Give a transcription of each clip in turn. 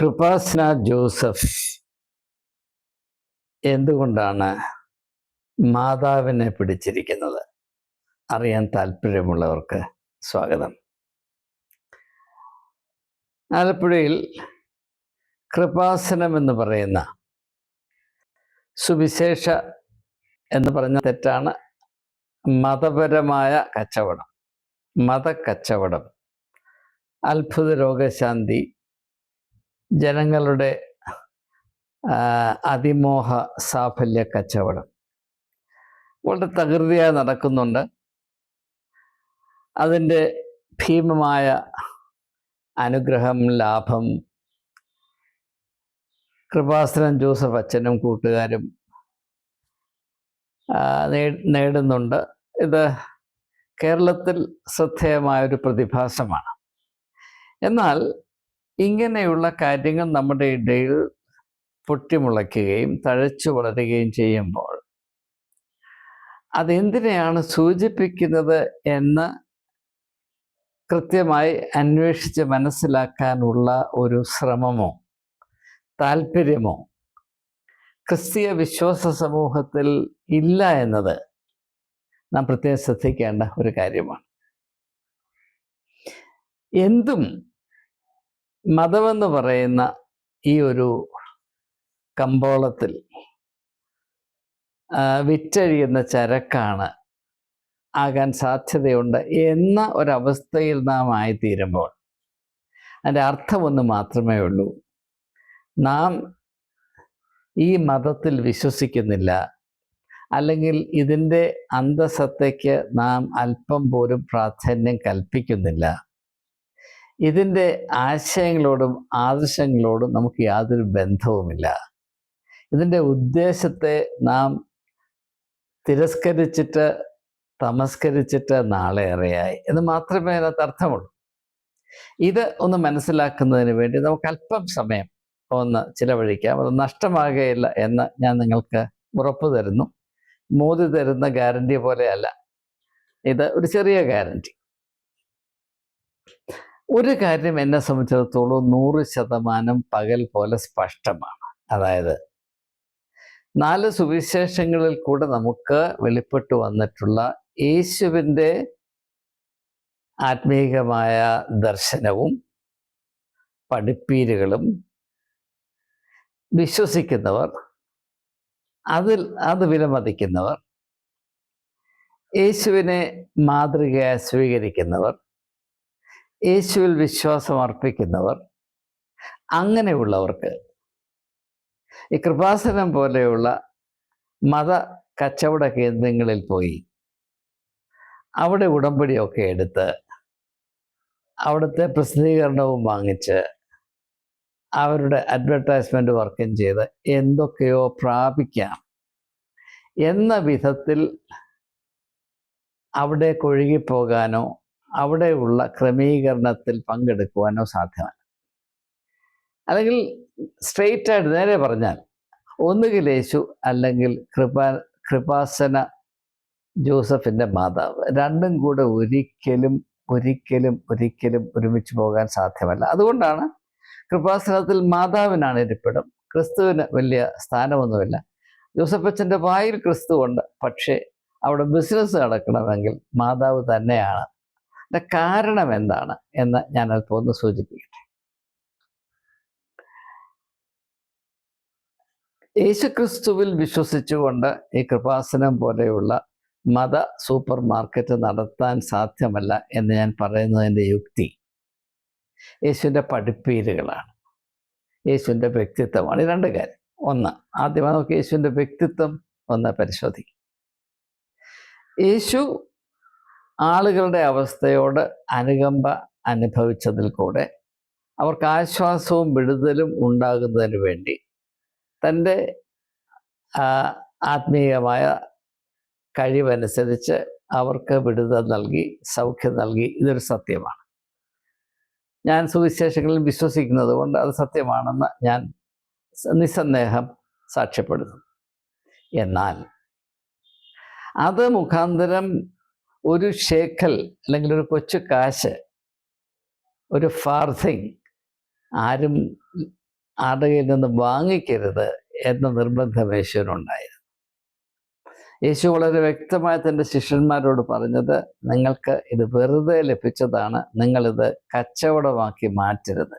കൃപാസ്ന Joseph എന്തുകൊണ്ടാണ് മാതാവിനെ പിടിച്ചിരിക്കുന്നത്? അറിയാൻ താല്പര്യമുള്ളവർക്ക് സ്വാഗതം. ആലപ്പുഴയിൽ കൃപാസനം എന്ന് പറയുന്ന സുവിശേഷ എന്ന് പറഞ്ഞ തെറ്റാണ് മതപരമായ കച്ചവടം. മതക്കച്ചവടം. അത്ഭുത രോഗശാന്തി ജനങ്ങളുടെ അതിമോഹ സാഫല്യ കച്ചവടം. വളരെ തകൃതിയായി നടക്കുന്നുണ്ട്. അതിന്റെ ഭീമമായ അനുഗ്രഹം ലാഭം കൃപാസനം ജോസഫ് അച്ഛനും കൂട്ടുകാരും നേടുന്നുണ്ട്. ഇത് കേരളത്തിൽ ശ്രദ്ധേയമായൊരു പ്രതിഭാസമാണ്. എന്നാൽ ഇങ്ങനെയുള്ള കാര്യങ്ങൾ നമ്മുടെ ഇടയിൽ പൊട്ടിമുളയ്ക്കുകയും തഴച്ചു വളരുകയും ചെയ്യുമ്പോൾ അതെന്തിനെയാണ് സൂചിപ്പിക്കുന്നത് എന്ന് കൃത്യമായി അന്വേഷിച്ച് മനസ്സിലാക്കാനുള്ള ഒരു ശ്രമമോ താല്പര്യമോ ക്രിസ്തീയ വിശ്വാസ സമൂഹത്തിൽ ഇല്ല എന്നത് നാം പ്രത്യേകം ശ്രദ്ധിക്കേണ്ട ഒരു കാര്യമാണ്. എന്തും മതമെന്ന് പറയുന്ന ഈ ഒരു കമ്പോളത്തിൽ വിറ്റഴിയുന്ന ചരക്കാണ് ആകാൻ സാധ്യതയുണ്ട് എന്ന ഒരവസ്ഥയിൽ നാം ആയിത്തീരുമ്പോൾ അതിന്റെ അർത്ഥമൊന്ന് മാത്രമേ ഉള്ളൂ. നാം ഈ മതത്തിൽ വിശ്വസിക്കുന്നില്ല. അല്ലെങ്കിൽ ഇതിന്റെ അന്തസത്തയ്ക്ക് നാം അല്പം പോലും പ്രാധാന്യം കൽപ്പിക്കുന്നില്ല. ഇതിന്റെ ആശയങ്ങളോടും ആദർശങ്ങളോടും നമുക്ക് യാതൊരു ബന്ധവുമില്ല. ഇതിന്റെ ഉദ്ദേശത്തെ നാം തിരസ്കരിച്ചിട്ട് തമസ്കരിച്ചിട്ട് നാളെ അറിയായി എന്ന് മാത്രമേ അതിനകത്ത് അർത്ഥമുള്ളൂ. ഇത് ഒന്ന് മനസ്സിലാക്കുന്നതിന് വേണ്ടി നമുക്ക് അല്പം സമയം ഒന്ന് ചിലവഴിക്കാം. അത് നഷ്ടമാകുകയില്ല എന്ന് ഞാൻ നിങ്ങൾക്ക് ഉറപ്പ് തരുന്നു. മോദി തരുന്ന ഗ്യാരണ്ടി പോലെയല്ല ഇത് ഒരു ചെറിയ ഗ്യാരണ്ടി ഒരു കാര്യം എന്നെ സംബന്ധിച്ചിടത്തോളം നൂറ് ശതമാനം പകൽ പോലെ സ്പഷ്ടമാണ്. അതായത് നാല് സുവിശേഷങ്ങളിൽ കൂടെ നമുക്ക് വെളിപ്പെട്ടു വന്നിട്ടുള്ള യേശുവിന്റെ ആത്മീകമായ ദർശനവും പഠിപ്പീരുകളും വിശ്വസിക്കുന്നവർ അതിൽ അത് വിലമതിക്കുന്നവർ യേശുവിനെ മാതൃകയായി സ്വീകരിക്കുന്നവർ യേശുവിൽ വിശ്വാസം അർപ്പിക്കുന്നവർ അങ്ങനെയുള്ളവർക്ക് ഈ കൃപാസനം പോലെയുള്ള മത കച്ചവട കേന്ദ്രങ്ങളിൽ പോയി അവിടെ ഉടമ്പടിയൊക്കെ എടുത്ത് അവിടുത്തെ പ്രസിദ്ധീകരണവും വാങ്ങിച്ച് അവരുടെ അഡ്വർടൈസ്മെന്റ് വർക്കും ചെയ്ത് എന്തൊക്കെയോ പ്രാപിക്കാം എന്ന വിധത്തിൽ അവിടെ കൊഴുകിപ്പോകാനോ അവിടെയുള്ള ക്രമീകരണത്തിൽ പങ്കെടുക്കുവാനോ സാധ്യമല്ല. അല്ലെങ്കിൽ സ്ട്രെയിറ്റ് ആയിട്ട് നേരെ പറഞ്ഞാൽ ഒന്നുകിൽ യേശു അല്ലെങ്കിൽ കൃപാ കൃപാസന ജോസഫിന്റെ മാതാവ് രണ്ടും കൂടെ ഒരിക്കലും ഒരിക്കലും ഒരിക്കലും ഒരുമിച്ച് പോകാൻ സാധ്യമല്ല. അതുകൊണ്ടാണ് കൃപാസനത്തിൽ മാതാവിനാണ് ഇരിപ്പിടം. ക്രിസ്തുവിന് വലിയ സ്ഥാനമൊന്നുമില്ല. ജോസഫ് ജോസഫച്ചന്റെ വായിൽ ക്രിസ്തു ഉണ്ട് പക്ഷേ അവിടെ ബിസിനസ് നടക്കണമെങ്കിൽ മാതാവ് തന്നെയാണ് കാരണം എന്താണ് എന്ന് ഞാൻ അല്പം ഒന്ന് സൂചിപ്പിക്കട്ടെ യേശുക്രിസ്തുവിൽ വിശ്വസിച്ചുകൊണ്ട് ഈ കൃപാസനം പോലെയുള്ള മത സൂപ്പർ മാർക്കറ്റ് നടത്താൻ സാധ്യമല്ല എന്ന് ഞാൻ പറയുന്നതിന്റെ യുക്തി യേശുവിന്റെ പഠിപ്പീരുകളാണ്. യേശുവിന്റെ വ്യക്തിത്വമാണ്. ഈ രണ്ട് കാര്യം. ഒന്ന് ആദ്യമായി നമുക്ക് യേശുവിന്റെ വ്യക്തിത്വം ഒന്ന് പരിശോധിക്കാം. യേശു ആളുകളുടെ അവസ്ഥയോട് അനുകമ്പ അനുഭവിച്ചതിൽ കൂടെ അവർക്ക് ആശ്വാസവും വിടുതലും ഉണ്ടാകുന്നതിന് വേണ്ടി തന്റെ ആത്മീയമായ കഴിവനുസരിച്ച് അവർക്ക് വിടുതൽ നൽകി സൗഖ്യം നൽകി. ഇതൊരു സത്യമാണ്. ഞാൻ സുവിശേഷങ്ങളിൽ വിശ്വസിക്കുന്നത് കൊണ്ട് അത് സത്യമാണെന്ന് ഞാൻ നിസ്സന്ദേഹം സാക്ഷ്യപ്പെടുന്നു എന്നാൽ അത് മുഖാന്തരം ഒരു ഷേക്കൽ അല്ലെങ്കിൽ ഒരു കൊച്ചു കാശ് ഒരു ഫാർസിങ് ആരും ആരുടെ കയ്യിൽ നിന്ന് വാങ്ങിക്കരുത് എന്ന നിർബന്ധം യേശുവിനുണ്ടായിരുന്നു. യേശു വളരെ വ്യക്തമായി തന്റെ ശിഷ്യന്മാരോട് പറഞ്ഞത് നിങ്ങൾക്ക് ഇത് വെറുതെ ലഭിച്ചതാണ് നിങ്ങളിത് കച്ചവടമാക്കി മാറ്റരുത്.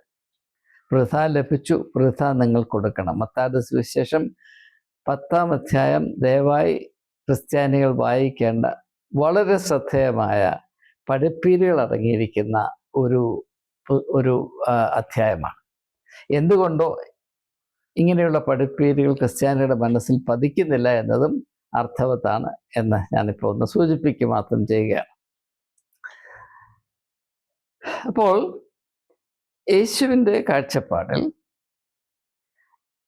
വൃഥ ലഭിച്ചു വൃഥ നിങ്ങൾ കൊടുക്കണം. മത്താട് സുവിശേഷം പത്താം അധ്യായം ദയവായി ക്രിസ്ത്യാനികൾ വായിക്കേണ്ട വളരെ ശ്രദ്ധേയമായ പഠിപ്പീലുകൾ അടങ്ങിയിരിക്കുന്ന ഒരു ഒരു അധ്യായമാണ്. എന്തുകൊണ്ടോ ഇങ്ങനെയുള്ള പഠിപ്പീലുകൾ ക്രിസ്ത്യാനിയുടെ മനസ്സിൽ പതിക്കുന്നില്ല എന്നതും അർത്ഥവത്താണ് എന്ന് ഞാനിപ്പോൾ ഒന്ന് സൂചിപ്പിക്കുക മാത്രം ചെയ്യുകയാണ്. അപ്പോൾ യേശുവിന്റെ കാഴ്ചപ്പാടിൽ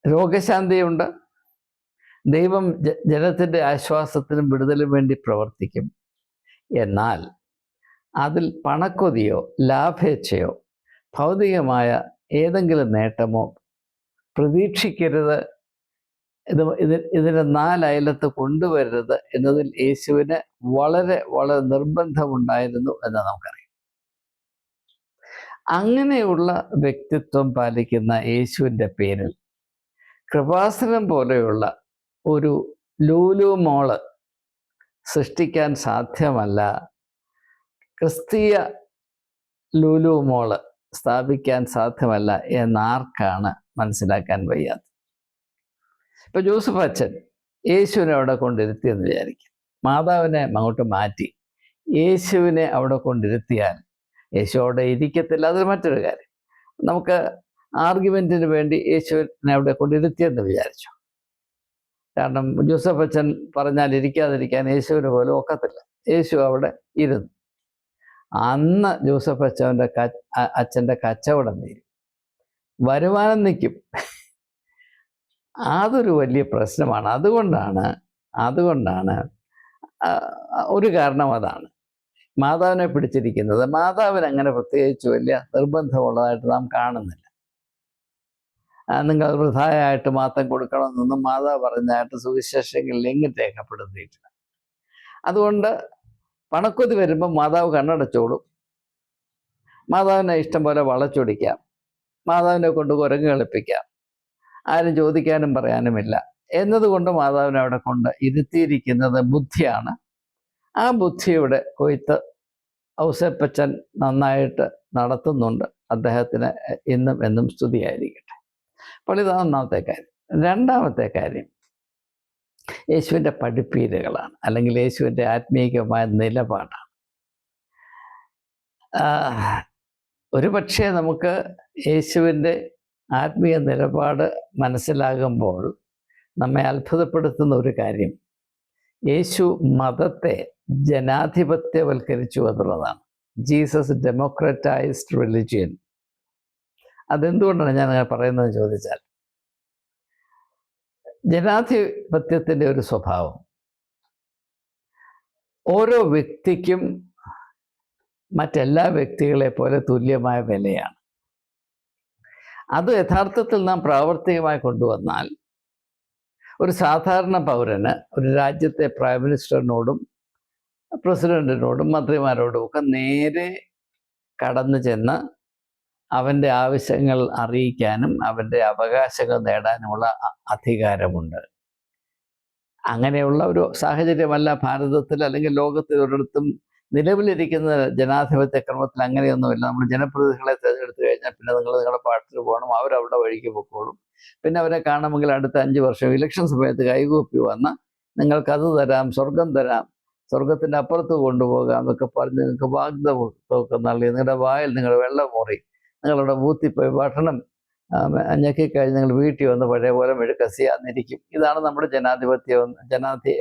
രോഗശാന്തിയുണ്ട് ദൈവം ജനത്തിന്റെ ആശ്വാസത്തിനും വിടുതലും വേണ്ടി പ്രവർത്തിക്കും. എന്നാൽ അതിൽ പണക്കൊതിയോ ലാഭേച്ഛയോ ഭൗതികമായ ഏതെങ്കിലും നേട്ടമോ പ്രതീക്ഷിക്കരുത്. ഇത് ഇത് ഇതിനെ നാലയലത്ത് കൊണ്ടുവരരുത് എന്നതിൽ യേശുവിന് വളരെ വളരെ നിർബന്ധമുണ്ടായിരുന്നു എന്ന് നമുക്കറിയാം. അങ്ങനെയുള്ള വ്യക്തിത്വം പാലിക്കുന്ന യേശുവിന്റെ പേരിൽ കൃപാസനം പോലെയുള്ള ഒരു ലൂലു മോൾ സൃഷ്ടിക്കാൻ സാധ്യമല്ല. ക്രിസ്തീയ ലൂലു മോൾ സ്ഥാപിക്കാൻ സാധ്യമല്ല എന്നാർക്കാണ് മനസ്സിലാക്കാൻ വയ്യാത്തത്. ഇപ്പൊ ജോസഫ് അച്ഛൻ യേശുവിനെ അവിടെ കൊണ്ടിരുത്തിയെന്ന് വിചാരിക്കും. മാതാവിനെ അങ്ങോട്ട് മാറ്റി യേശുവിനെ അവിടെ കൊണ്ടിരുത്തിയാൽ യേശു അവിടെ ഇരിക്കത്തില്ല. അതൊരു മറ്റൊരു കാര്യം. നമുക്ക് ആർഗ്യുമെന്റിന് വേണ്ടി യേശുവിനെ അവിടെ കൊണ്ടിരുത്തിയെന്ന് വിചാരിച്ചു. കാരണം ജോസഫ് അച്ഛൻ പറഞ്ഞാൽ ഇരിക്കാതിരിക്കാൻ യേശുവിന് പോലും ഒക്കത്തില്ല. യേശു അവിടെ ഇരുന്നു. അന്ന് ജോസഫ് അച്ഛന്റെ അച്ഛന്റെ കച്ചവടം തീരും. വരുമാനം നിൽക്കും. അതൊരു വലിയ പ്രശ്നമാണ്. അതുകൊണ്ടാണ് അതുകൊണ്ടാണ് ഒരു കാരണം അതാണ്. മാതാവിനെ പിടിച്ചിരിക്കുന്നത്. മാതാവിന് അങ്ങനെ പ്രത്യേകിച്ച് വലിയ നിർബന്ധമുള്ളതായിട്ട് നാം കാണുന്നില്ല. നിങ്ങൾ വൃഥായായിട്ട് മാത്രം കൊടുക്കണമെന്നൊന്നും മാതാവ് പറഞ്ഞായിട്ട് സുവിശേഷങ്ങളിൽ എങ്ങും രേഖപ്പെടുത്തിയിട്ടില്ല. അതുകൊണ്ട് പണക്കൊതി വരുമ്പോൾ മാതാവ് കണ്ണടച്ചോളും. മാതാവിനെ ഇഷ്ടം പോലെ വളച്ചൊടിക്കാം. മാതാവിനെ കൊണ്ട് കുരങ്ങ് കളിപ്പിക്കാം. ആരും ചോദിക്കാനും പറയാനുമില്ല. എന്നതുകൊണ്ട് മാതാവിനെ അവിടെ കൊണ്ട് ഇരുത്തിയിരിക്കുന്നത് ബുദ്ധിയാണ്. ആ ബുദ്ധിയുടെ കൊയ്ത്ത് ഔസേപ്പച്ചൻ നന്നായിട്ട് നടത്തുന്നുണ്ട്. അദ്ദേഹത്തിന് ഇന്നും എന്നും സ്തുതിയായിരിക്കട്ടെ. അപ്പോൾ ഇതാണ് ഒന്നാമത്തെ കാര്യം. രണ്ടാമത്തെ കാര്യം യേശുവിന്റെ പഠിപ്പീരുകളാണ് അല്ലെങ്കിൽ യേശുവിന്റെ ആത്മീയമായ നിലപാടാണ്. ഒരു പക്ഷേ നമുക്ക് യേശുവിന്റെ ആത്മീയ നിലപാട് മനസ്സിലാകുമ്പോൾ നമ്മെ അത്ഭുതപ്പെടുത്തുന്ന ഒരു കാര്യം യേശു മതത്തെ ജനാധിപത്യവൽക്കരിച്ചു എന്നുള്ളതാണ്. ജീസസ് ഡെമോക്രറ്റൈസ്ഡ് റിലിജിയൻ അതെന്തുകൊണ്ടാണ് ഞാൻ അങ്ങനെ പറയുന്നത് ചോദിച്ചാൽ ജനാധിപത്യത്തിന്റെ ഒരു സ്വഭാവം. ഓരോ വ്യക്തിക്കും മറ്റെല്ലാ വ്യക്തികളെ പോലെ തുല്യമായ വിലയാണ്. അത് യഥാർത്ഥത്തിൽ നാം പ്രാവർത്തികമായി കൊണ്ടുവന്നാൽ ഒരു സാധാരണ പൗരന് ഒരു രാജ്യത്തെ പ്രൈം മിനിസ്റ്ററിനോടും പ്രസിഡന്റിനോടും മന്ത്രിമാരോടും ഒക്കെ നേരെ കടന്നു ചെന്ന് അവന്റെ ആവശ്യങ്ങൾ അറിയിക്കാനും അവന്റെ അവകാശങ്ങൾ നേടാനുമുള്ള അധികാരമുണ്ട്. അങ്ങനെയുള്ള ഒരു സാഹചര്യമല്ല ഭാരതത്തിൽ അല്ലെങ്കിൽ ലോകത്തിൽ ഒരിടത്തും നിലവിലിരിക്കുന്ന ജനാധിപത്യ ക്രമത്തിൽ അങ്ങനെയൊന്നുമില്ല. നമ്മൾ ജനപ്രതിനിധികളെ തിരഞ്ഞെടുത്തു കഴിഞ്ഞാൽ പിന്നെ നിങ്ങൾ നിങ്ങളുടെ പാർട്ടിയിൽ പോകണം അവരവിടെ വഴിക്ക് പൊക്കോളും. പിന്നെ അവരെ കാണുമെങ്കിൽ അടുത്ത അഞ്ച് വർഷം ഇലക്ഷൻ സമയത്ത് കൈകൂപ്പി വന്ന നിങ്ങൾക്കത് തരാം സ്വർഗം തരാം സ്വർഗത്തിന്റെ അപ്പുറത്ത് കൊണ്ടുപോകാം എന്നൊക്കെ പറഞ്ഞ് നിങ്ങൾക്ക് വാഗ്ദത്വമൊക്കെ നൽകി നിങ്ങളുടെ വായിൽ നിങ്ങളുടെ വെള്ളം മുറി നിങ്ങളുടെ ബൂത്തിൽ പോയി ഭക്ഷണം ഞെക്കിക്കഴിഞ്ഞ് നിങ്ങൾ വീട്ടിൽ വന്ന് പഴയ പോലെ മെഴുക്കസിയാന്നിരിക്കും ഇതാണ് നമ്മുടെ ജനാധിപത്യം ജനാധി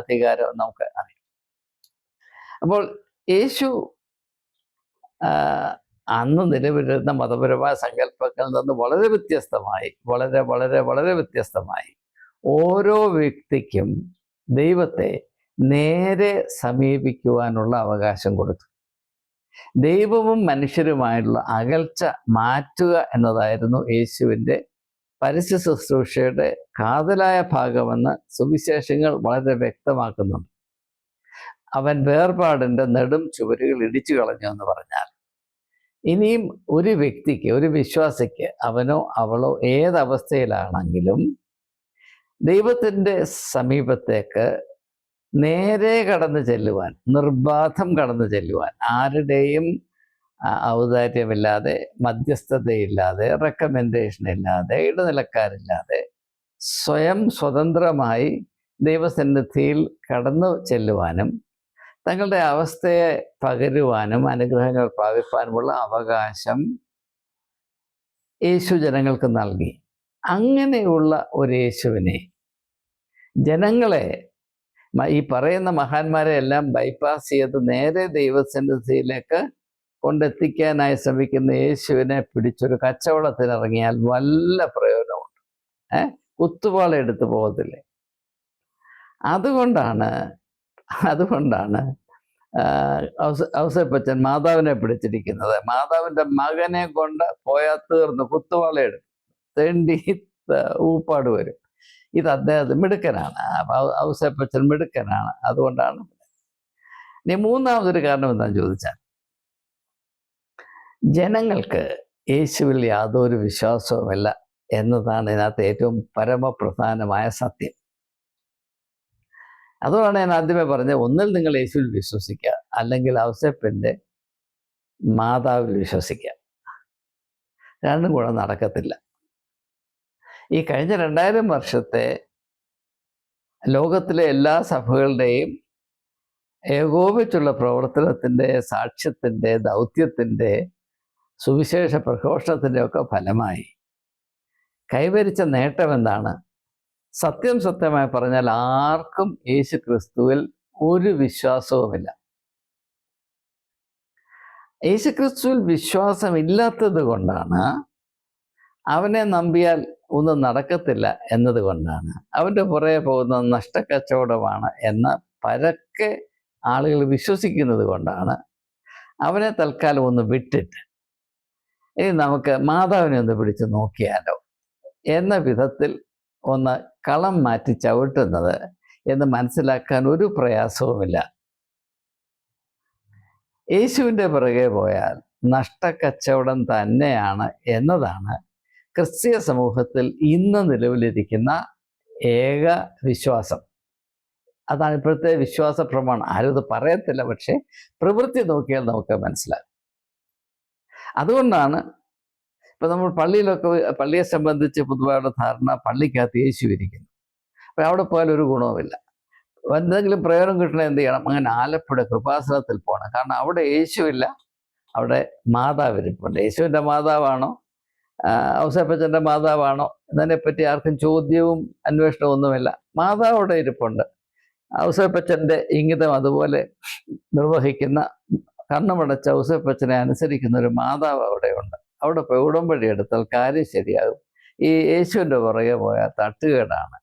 അധികാരം നമുക്ക് അറിയാം. അപ്പോൾ യേശു അന്ന് നിലവിലിരുന്ന മതപരമായ സങ്കല്പങ്ങളിൽ നിന്ന് വളരെ വ്യത്യസ്തമായി വളരെ വളരെ വളരെ വ്യത്യസ്തമായി ഓരോ വ്യക്തിക്കും ദൈവത്തെ നേരെ സമീപിക്കുവാനുള്ള അവകാശം കൊടുത്തു. ദൈവവും മനുഷ്യരുമായിട്ടുള്ള അകൽച്ച മാറ്റുക എന്നതായിരുന്നു യേശുവിന്റെ പരസ്യ ശുശ്രൂഷയുടെ കാതലായ ഭാഗമെന്ന് സുവിശേഷങ്ങൾ വളരെ വ്യക്തമാക്കുന്നുണ്ട്. അവൻ വേർപാടിന്റെ നെടും ചുവരുകൾ ഇടിച്ചു കളഞ്ഞു എന്ന് പറഞ്ഞാൽ. ഇനിയും ഒരു വ്യക്തിക്ക് ഒരു വിശ്വാസിക്ക് അവനോ അവളോ ഏതവസ്ഥയിലാണെങ്കിലും ദൈവത്തിന്റെ സമീപത്തേക്ക് നേരെ കടന്നു ചെല്ലുവാൻ നിർബാധം കടന്നു ചെല്ലുവാൻ ആരുടെയും ഔദാര്യമില്ലാതെ മധ്യസ്ഥതയില്ലാതെ റെക്കമെൻഡേഷൻ ഇല്ലാതെ ഇടനിലക്കാരില്ലാതെ സ്വയം സ്വതന്ത്രമായി ദൈവസന്നിധിയിൽ കടന്നു ചെല്ലുവാനും തങ്ങളുടെ അവസ്ഥയെ പകരുവാനും അനുഗ്രഹങ്ങൾ പ്രാപിപ്പാനുമുള്ള അവകാശം യേശു ജനങ്ങൾക്ക് നൽകി. അങ്ങനെയുള്ള ഒരു യേശുവിനെ ജനങ്ങളെ ഈ പറയുന്ന മഹാന്മാരെ എല്ലാം ബൈപ്പാസ് ചെയ്ത് നേരെ ദൈവസന്നിധിയിലേക്ക് കൊണ്ടെത്തിക്കാനായി ശ്രമിക്കുന്ന യേശുവിനെ പിടിച്ചൊരു കച്ചവടത്തിനിറങ്ങിയാൽ വല്ല പ്രയോജനമുണ്ട്. ഏ? കുത്തുപാള എടുത്തു പോകത്തില്ലേ? അതുകൊണ്ടാണ് അതുകൊണ്ടാണ് ഔസപ്പച്ചൻ മാതാവിനെ പിടിച്ചിരിക്കുന്നത്. മാതാവിന്റെ മകനെ കൊണ്ട് പോയാൽ തീർന്ന് കുത്തുവാള തെണ്ടി ഊപ്പാട് വരും. ഇത് അദ്ദേഹം മിടുക്കനാണ്. ഔസേപ്പച്ചൻ മിടുക്കനാണ്. അതുകൊണ്ടാണ് ഇനി മൂന്നാമതൊരു കാരണം എന്താണെന്ന് ചോദിച്ചാൽ ജനങ്ങൾക്ക് യേശുവിൽ യാതൊരു വിശ്വാസവുമില്ല എന്നതാണ് ഇതിനകത്ത് ഏറ്റവും പരമപ്രധാനമായ സത്യം. അതുകൊണ്ടാണ് ഞാൻ ആദ്യമേ പറഞ്ഞത് ഒന്നിൽ നിങ്ങൾ യേശുവിൽ വിശ്വസിക്കുക അല്ലെങ്കിൽ ഔസേപ്പിന്റെ മാതാവിൽ വിശ്വസിക്കുക. രണ്ടും കൂടെ നടക്കത്തില്ല. ഈ കഴിഞ്ഞ രണ്ടായിരം വർഷത്തെ ലോകത്തിലെ എല്ലാ സഭകളുടെയും ഏകോപിച്ചുള്ള പ്രവർത്തനത്തിന്റെ സാക്ഷ്യത്തിന്റെ ദൗത്യത്തിന്റെ സുവിശേഷ പ്രഘോഷത്തിന്റെ ഒക്കെ ഫലമായി. കൈവരിച്ച നേട്ടം എന്താണ്? സത്യം സത്യമായി പറഞ്ഞാൽ ആർക്കും യേശു ക്രിസ്തുവിൽ ഒരു വിശ്വാസവുമില്ല. യേശു ക്രിസ്തുവിൽ വിശ്വാസമില്ലാത്തത് കൊണ്ടാണ് അവനെ നമ്പിയാൽ ഒന്നും നടക്കത്തില്ല എന്നതുകൊണ്ടാണ്. അവന്റെ പുറകെ പോകുന്ന നഷ്ടക്കച്ചവടമാണ് എന്ന് പരക്കെ ആളുകൾ വിശ്വസിക്കുന്നത് കൊണ്ടാണ് അവനെ തൽക്കാലം ഒന്ന് വിട്ടിട്ട് ഇനി നമുക്ക് മാതാവിനെ ഒന്ന് പിടിച്ച് നോക്കിയാലോ? എന്ന വിധത്തിൽ ഒന്ന് കളം മാറ്റി ചവിട്ടുന്നത് എന്ന് മനസ്സിലാക്കാൻ ഒരു പ്രയാസവുമില്ല. യേശുവിന്റെ പിറകെ പോയാൽ നഷ്ടക്കച്ചവടം തന്നെയാണ് എന്നതാണ് ക്രിസ്തീയ സമൂഹത്തിൽ ഇന്ന് നിലവിലിരിക്കുന്ന ഏക വിശ്വാസം. അതാണ് ഇപ്പോഴത്തെ വിശ്വാസ പ്രമാണം. ആരും ഇത് പറയത്തില്ല പക്ഷേ പ്രവൃത്തി നോക്കിയാൽ നമുക്ക് മനസ്സിലാകും. അതുകൊണ്ടാണ് ഇപ്പം നമ്മൾ പള്ളിയിലൊക്കെ പള്ളിയെ സംബന്ധിച്ച് പൊതുവായുള്ള ധാരണ പള്ളിക്കകത്ത് യേശു ഇരിക്കുന്നു. അപ്പം അവിടെ പോയാൽ ഒരു ഗുണവുമില്ല. എന്തെങ്കിലും പ്രയോജനം കിട്ടണേ എന്ത് ചെയ്യണം? അങ്ങനെ ആലപ്പുഴ കൃപാസനത്തിൽ പോകണം. കാരണം അവിടെ യേശുവില്ല അവിടെ മാതാവ് ഇരിപ്പുണ്ട് യേശുവിന്റെ മാതാവാണോ? ഔസപ്പച്ചന്റെ മാതാവാണോ എന്നതിനെപ്പറ്റി ആർക്കും ചോദ്യവും അന്വേഷണവും ഒന്നുമില്ല. മാതാവ് ഇരിപ്പുണ്ട്. ഔസേപ്പച്ചന്റെ ഇംഗിതം അതുപോലെ നിർവഹിക്കുന്ന കണ്ണുമടച്ച ഔസേപ്പച്ചനെ അനുസരിക്കുന്ന ഒരു മാതാവ് അവിടെയുണ്ട്. അവിടെ പോയി ഉടമ്പടി എടുത്താൽ കാര്യം ശരിയാകും. ഈ യേശുവിന്റെ പുറകെ പോയ തട്ടുകേടാണ്.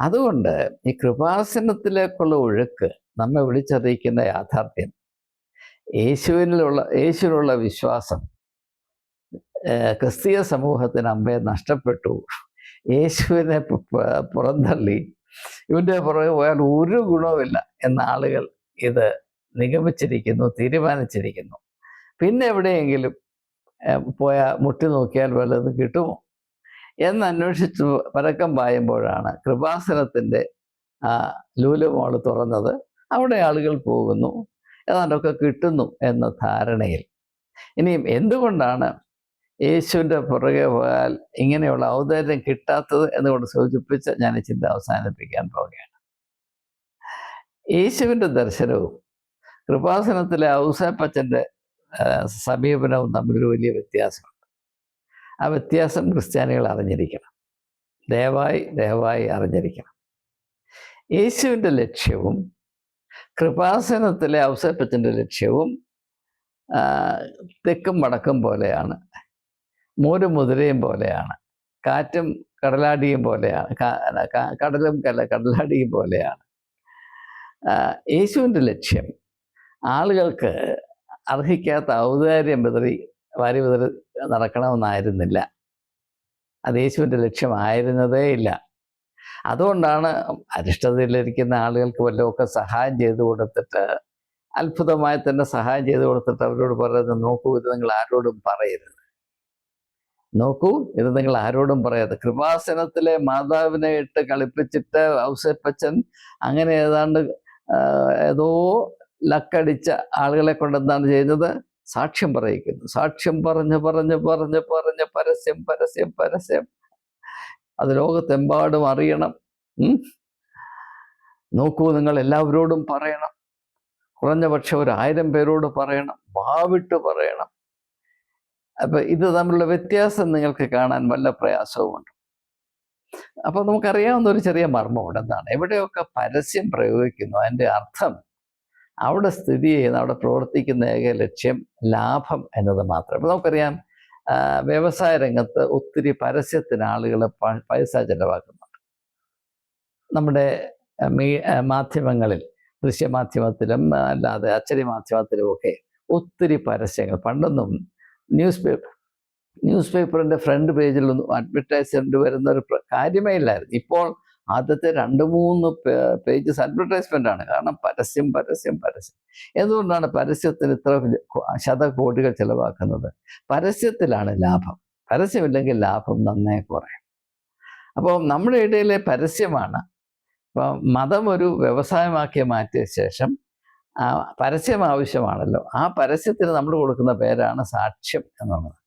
അതുകൊണ്ട് ഈ കൃപാസനത്തിലേക്കുള്ള ഒഴുക്ക് നമ്മെ വിളിച്ചറിയിക്കുന്ന യാഥാർത്ഥ്യം. യേശുവിനുള്ള യേശുവിനുള്ള വിശ്വാസം ക്രിസ്തീയ സമൂഹത്തിന് അമ്മയെ നഷ്ടപ്പെട്ടു. യേശുവിനെ പുറന്തള്ളി. ഇവന്റെ പുറകെ പോയാൽ ഒരു ഗുണവുമില്ല എന്ന ആളുകൾ ഇത് നിഗമിച്ചിരിക്കുന്നു തീരുമാനിച്ചിരിക്കുന്നു. പിന്നെ എവിടെയെങ്കിലും പോയ മുട്ടി നോക്കിയാൽ വല്ലതും കിട്ടുമോ? എന്ന് അന്വേഷിച്ച് പരക്കം പായുമ്പോഴാണ് കൃപാസനത്തിന്റെ ആ ലൂലുമോൾ തുറന്നത്. അവിടെ ആളുകൾ പോകുന്നു. ഏതാണ്ടൊക്കെ കിട്ടുന്നു എന്ന ധാരണയിൽ. ഇനിയും എന്തുകൊണ്ടാണ് യേശുവിന്റെ പുറകെ പോയാൽ ഇങ്ങനെയുള്ള ഔദാര്യം കിട്ടാത്തത് എന്നുകൊണ്ട് സൂചിപ്പിച്ച് ഞാൻ ഈ ചിന്ത അവസാനിപ്പിക്കാൻ പോവുകയാണ്. യേശുവിന്റെ ദർശനവും കൃപാസനത്തിലെ ഔസാപ്പച്ചന്റെ സമീപനവും തമ്മിലൊരു വലിയ വ്യത്യാസമുണ്ട്. ആ വ്യത്യാസം ക്രിസ്ത്യാനികൾ അറിഞ്ഞിരിക്കണം. ദയവായി ദയവായി അറിഞ്ഞിരിക്കണം. യേശുവിന്റെ ലക്ഷ്യവും കൃപാസനത്തിലെ ഔസാപ്പച്ചന്റെ ലക്ഷ്യവും തെക്കും വടക്കും പോലെയാണ്. മൂരും മുതിരയും പോലെയാണ്. കാറ്റും കടലാടിയും പോലെയാണ്. കടലും കല കടലാടിയും പോലെയാണ്. യേശുവിന്റെ ലക്ഷ്യം. ആളുകൾക്ക് അർഹിക്കാത്ത ഔദാര്യം വിതറി വാരി വിതറി നടക്കണമെന്നായിരുന്നില്ല. അത് യേശുവിന്റെ ലക്ഷ്യമായിരുന്നതേ ഇല്ല. അതുകൊണ്ടാണ് അരിഷ്ടതയിലിരിക്കുന്ന ആളുകൾക്ക് വല്ലതുമൊക്കെ സഹായം ചെയ്തു കൊടുത്തിട്ട് അത്ഭുതമായി തന്നെ സഹായം ചെയ്തു കൊടുത്തിട്ട് അവരോട് പറയുന്നത് നോക്കൂ ഇത് നിങ്ങൾ ആരോടും പറയരുത്. നോക്കൂ ഇത് നിങ്ങൾ ആരോടും പറയാതെ. കൃപാസനത്തിലെ മാതാവിനെ ഇട്ട് കളിപ്പിച്ചിട്ട് ഔസേപ്പച്ചൻ അങ്ങനെ ഏതാണ്ട് ഏതോ ലക്കടിച്ച ആളുകളെ കൊണ്ട് എന്താണ് ചെയ്യുന്നത്? സാക്ഷ്യം പറയിക്കുന്നു. സാക്ഷ്യം പറഞ്ഞ് പറഞ്ഞ് പറഞ്ഞ് പറഞ്ഞ് പരസ്യം പരസ്യം പരസ്യം. അത് ലോകത്തെമ്പാടും അറിയണം. നോക്കൂ നിങ്ങൾ എല്ലാവരോടും പറയണം. കുറഞ്ഞ പക്ഷെ ഒരു ആയിരം പേരോട് പറയണം. വാവിട്ട് പറയണം. അപ്പൊ ഇത് തമ്മിലുള്ള വ്യത്യാസം നിങ്ങൾക്ക് കാണാൻ വല്ല പ്രയാസവുമുണ്ട് അപ്പൊ നമുക്കറിയാവുന്ന ഒരു ചെറിയ മർമ്മമുണ്ട് എന്താണ്? എവിടെയൊക്കെ പരസ്യം പ്രയോഗിക്കുന്നു അതിന്റെ അർത്ഥം അവിടെ സ്ഥിതി ചെയ്യുന്ന അവിടെ പ്രവർത്തിക്കുന്ന ഏക ലക്ഷ്യം ലാഭം എന്നത് മാത്രം. അപ്പൊ നമുക്കറിയാം വ്യവസായ രംഗത്ത് ഒത്തിരി പരസ്യത്തിന് ആളുകൾ പൈസ ചെലവാക്കുന്നുണ്ട്. നമ്മുടെ മീ മാധ്യമങ്ങളിൽ ദൃശ്യമാധ്യമത്തിലും അല്ലാതെ അച്ചടി മാധ്യമത്തിലും ഒക്കെ ഒത്തിരി പരസ്യങ്ങൾ. പണ്ടൊന്നും ന്യൂസ് പേപ്പർ ന്യൂസ് പേപ്പറിന്റെ ഫ്രണ്ട് പേജിലൊന്നും അഡ്വർടൈസ്മെന്റ് വരുന്ന ഒരു കാര്യമേ ഇല്ലായിരുന്നു. ഇപ്പോൾ ആദ്യത്തെ രണ്ട് മൂന്ന് പേജസ് അഡ്വർടൈസ്മെന്റ് ആണ് കാരണം പരസ്യം പരസ്യം പരസ്യം. എന്തുകൊണ്ടാണ് പരസ്യത്തിന് ഇത്ര ശതകോടികൾ ചിലവാക്കുന്നത്? പരസ്യത്തിലാണ് ലാഭം. പരസ്യമില്ലെങ്കിൽ ലാഭം നന്നേ കുറയും. അപ്പോൾ നമ്മുടെ ഇടയിലെ പരസ്യമാണ്. അപ്പോൾ മതം ഒരു വ്യവസായമാക്കി മാറ്റിയ ശേഷം പരസ്യം ആവശ്യമാണല്ലോ. ആ പരസ്യത്തിന് നമ്മൾ കൊടുക്കുന്ന പേരാണ് സാക്ഷ്യം എന്നുള്ളത്.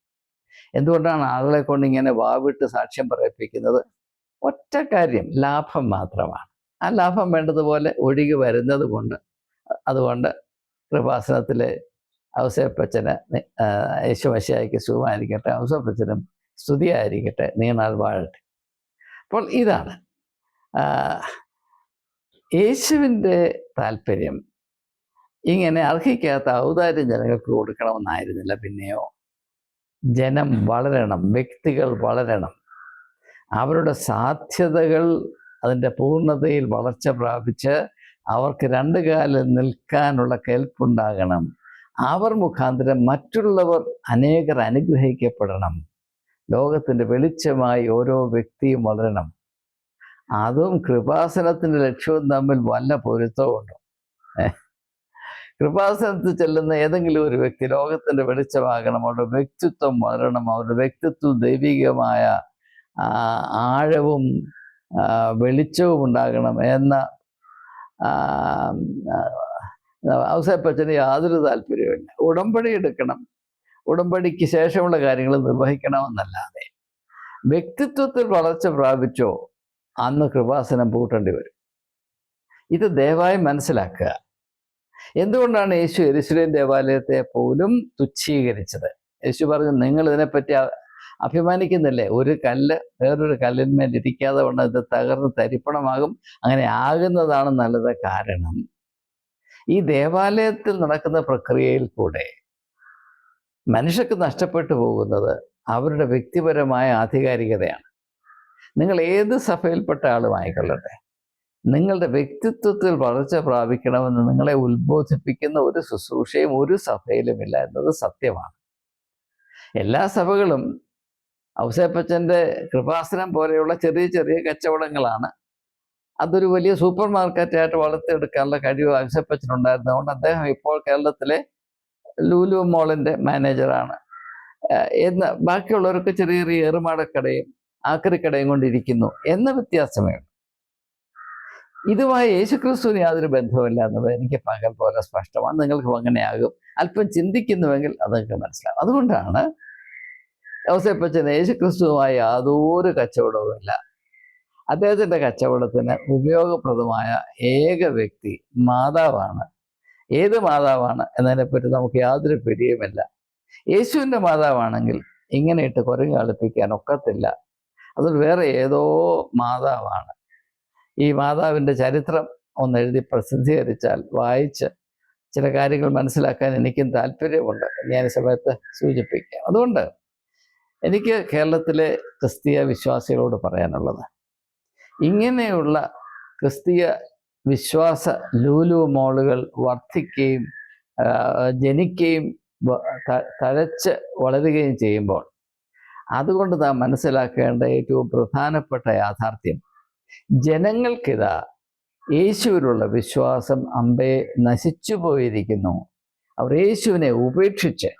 എന്തുകൊണ്ടാണ് ആളുകളെ കൊണ്ട് ഇങ്ങനെ വാവിട്ട് സാക്ഷ്യം പറയിപ്പിക്കുന്നത്? ഒറ്റ കാര്യം ലാഭം മാത്രമാണ്. ആ ലാഭം വേണ്ടതുപോലെ ഒഴുകി വരുന്നത് കൊണ്ട് അതുകൊണ്ട് കൃപാസനത്തിലെ ഔസേപ്പച്ചന് യേശുമശിയായിക്ക് സുഖമായിരിക്കട്ടെ ഔസേപ്പച്ചനും സ്തുതിയായിരിക്കട്ടെ നീണാൾ വാഴട്ടെ. അപ്പോൾ ഇതാണ്. യേശുവിന്റെ താല്പര്യം ഇങ്ങനെ അർഹിക്കാത്ത ഔദാര്യം ജനങ്ങൾക്ക് കൊടുക്കണമെന്നായിരുന്നില്ല പിന്നെയോ? ജനം വളരണം വ്യക്തികൾ വളരണം. അവരുടെ സാധ്യതകൾ അതിന്റെ പൂർണതയിൽ വളർച്ച പ്രാപിച്ച് അവർക്ക് രണ്ട് കാലിൽ നിൽക്കാനുള്ള കേൾപ്പുണ്ടാകണം അവർ മുഖാന്തരം മറ്റുള്ളവർ അനേകർ അനുഗ്രഹിക്കപ്പെടണം. ലോകത്തിന്റെ വെളിച്ചമായി ഓരോ വ്യക്തിയും വളരണം. അതും കൃപാസനത്തിന്റെ ലക്ഷ്യവും തമ്മിൽ വല്ല പൊരുത്തമുണ്ടോ? കൃപാസനത്തിൽ ചെല്ലുന്ന ഏതെങ്കിലും ഒരു വ്യക്തി ലോകത്തിന്റെ വെളിച്ചമാകണം അവരുടെ വ്യക്തിത്വം വളരണം അവരുടെ വ്യക്തിത്വം ദൈവികമായ ആഴവും വെളിച്ചവും ഉണ്ടാകണം എന്ന അവസരപ്പച്ചന് യാതൊരു താല്പര്യവുമില്ല. ഉടമ്പടി എടുക്കണം. ഉടമ്പടിക്ക് ശേഷമുള്ള കാര്യങ്ങൾ നിർവഹിക്കണമെന്നല്ലാതെ വ്യക്തിത്വത്തിൽ വളർച്ച പ്രാപിച്ചോ അന്ന് കൃപാസനം പൂട്ടേണ്ടി വരും. ഇത് ദയവായി മനസ്സിലാക്കുക. എന്തുകൊണ്ടാണ് യേശു എരുസലേം ദേവാലയത്തെ പോലും തുച്ഛീകരിച്ചത്? യേശു പറഞ്ഞു നിങ്ങൾ ഇതിനെപ്പറ്റി അഭിമാനിക്കുന്നില്ലേ? ഒരു കല്ല് വേറൊരു കല്ലിന്മേൽ ഇരിക്കാതെ വണ്ണം ഇത് തകർന്ന് തരിപ്പണമാകും. അങ്ങനെ ആകുന്നതാണ് നല്ലത് കാരണം. ഈ ദേവാലയത്തിൽ നടക്കുന്ന പ്രക്രിയയിൽ കൂടെ മനുഷ്യർക്ക് നഷ്ടപ്പെട്ടു പോകുന്നത് അവരുടെ വ്യക്തിപരമായ ആധികാരികതയാണ്. നിങ്ങൾ ഏത് സഭയിൽപ്പെട്ട ആളുമായിക്കൊള്ളട്ടെ? നിങ്ങളുടെ വ്യക്തിത്വത്തിൽ വളർച്ച പ്രാപിക്കണമെന്ന് നിങ്ങളെ ഉത്ബോധിപ്പിക്കുന്ന ഒരു ശുശ്രൂഷയും ഒരു സഭയിലുമില്ല എന്നത് സത്യമാണ്. എല്ലാ സഭകളും ഔസേപ്പച്ചന്റെ കൃപാസനം പോലെയുള്ള ചെറിയ ചെറിയ കച്ചവടങ്ങളാണ്. അതൊരു വലിയ സൂപ്പർ മാർക്കറ്റായിട്ട് വളർത്തിയെടുക്കാനുള്ള കഴിവ് ഔസേപ്പച്ചനുണ്ടായിരുന്നതുകൊണ്ട് അദ്ദേഹം ഇപ്പോൾ കേരളത്തിലെ ലൂലു മോളിന്റെ മാനേജറാണ്. എന്ന് ബാക്കിയുള്ളവർക്ക് ചെറിയ ചെറിയ ഏറുമാടക്കടയും ആക്രിക്കടയും കൊണ്ടിരിക്കുന്നു എന്ന വ്യത്യാസമേ ഇതുമായി യേശുക്രിസ്തുവിന് യാതൊരു ബന്ധവുമില്ല എന്നുള്ളത് എനിക്ക് പകൽ പോലെ സ്പഷ്ടമാണ്. നിങ്ങൾക്ക് അങ്ങനെയാകും. അല്പം ചിന്തിക്കുന്നുവെങ്കിൽ അതൊക്കെ മനസ്സിലാവും. അതുകൊണ്ടാണ് ഔസേപ്പച്ചന് യേശുക്രിസ്തുവുമായി യാതൊരു കച്ചവടവുമില്ല. അദ്ദേഹത്തിന്റെ കച്ചവടത്തിന് ഉപയോഗപ്രദമായ ഏക വ്യക്തി മാതാവാണ്. ഏത് മാതാവാണ് എന്നതിനെപ്പറ്റി നമുക്ക് യാതൊരു പിടിയുമില്ല. യേശുവിന്റെ മാതാവാണെങ്കിൽ ഇങ്ങനെ ഇട്ട് കുരങ്ങ് കളിപ്പിക്കാൻ ഒക്കത്തില്ല. അത് വേറെ ഏതോ മാതാവാണ്. ഈ മാതാവിന്റെ ചരിത്രം ഒന്ന് എഴുതി പ്രസിദ്ധീകരിച്ചാൽ വായിച്ച് ചില കാര്യങ്ങൾ മനസ്സിലാക്കാൻ എനിക്കും താല്പര്യമുണ്ട്. ഞാൻ സമയത്ത് സൂചിപ്പിക്കാം. അതുകൊണ്ട് എനിക്ക് കേരളത്തിലെ ക്രിസ്തീയ വിശ്വാസികളോട് പറയാനുള്ളത്. ഇങ്ങനെയുള്ള ക്രിസ്തീയ വിശ്വാസ ലൂലു മോളുകൾ വർദ്ധിക്കുകയും ജനിക്കുകയും തഴച്ച് വളരുകയും ചെയ്യുമ്പോൾ അതുകൊണ്ട് നാം മനസ്സിലാക്കേണ്ട ഏറ്റവും പ്രധാനപ്പെട്ട യാഥാർത്ഥ്യം ജനങ്ങൾക്കിതാ യേശുവിലുള്ള വിശ്വാസം അമ്പേ നശിച്ചു പോയിരിക്കുന്നു. അവർ യേശുവിനെ ഉപേക്ഷിച്ച്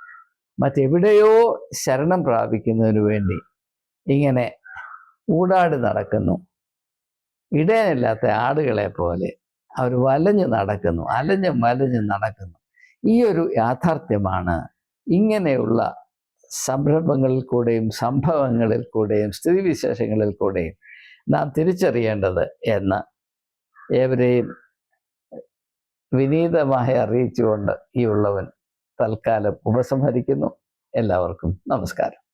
മറ്റെവിടെയോ ശരണം പ്രാപിക്കുന്നതിന് വേണ്ടി ഇങ്ങനെ ഊടാടി നടക്കുന്നു. ഇടയനില്ലാത്ത ആടുകളെ പോലെ അവർ വലഞ്ഞു നടക്കുന്നു അലഞ്ഞും വലഞ്ഞും നടക്കുന്നു. ഈ ഒരു യാഥാർത്ഥ്യമാണ് ഇങ്ങനെയുള്ള സംരംഭങ്ങളിൽ കൂടെയും സംഭവങ്ങളിൽ കൂടെയും സ്ഥിതിവിശേഷങ്ങളിൽ കൂടെയും നാം തിരിച്ചറിയേണ്ടത് എന്ന് ഏവരെയും വിനീതമായി അറിയിച്ചുകൊണ്ട് ഈ ഉള്ളവൻ തൽക്കാലം ഉപസംഹരിക്കുന്നു. എല്ലാവർക്കും നമസ്കാരം.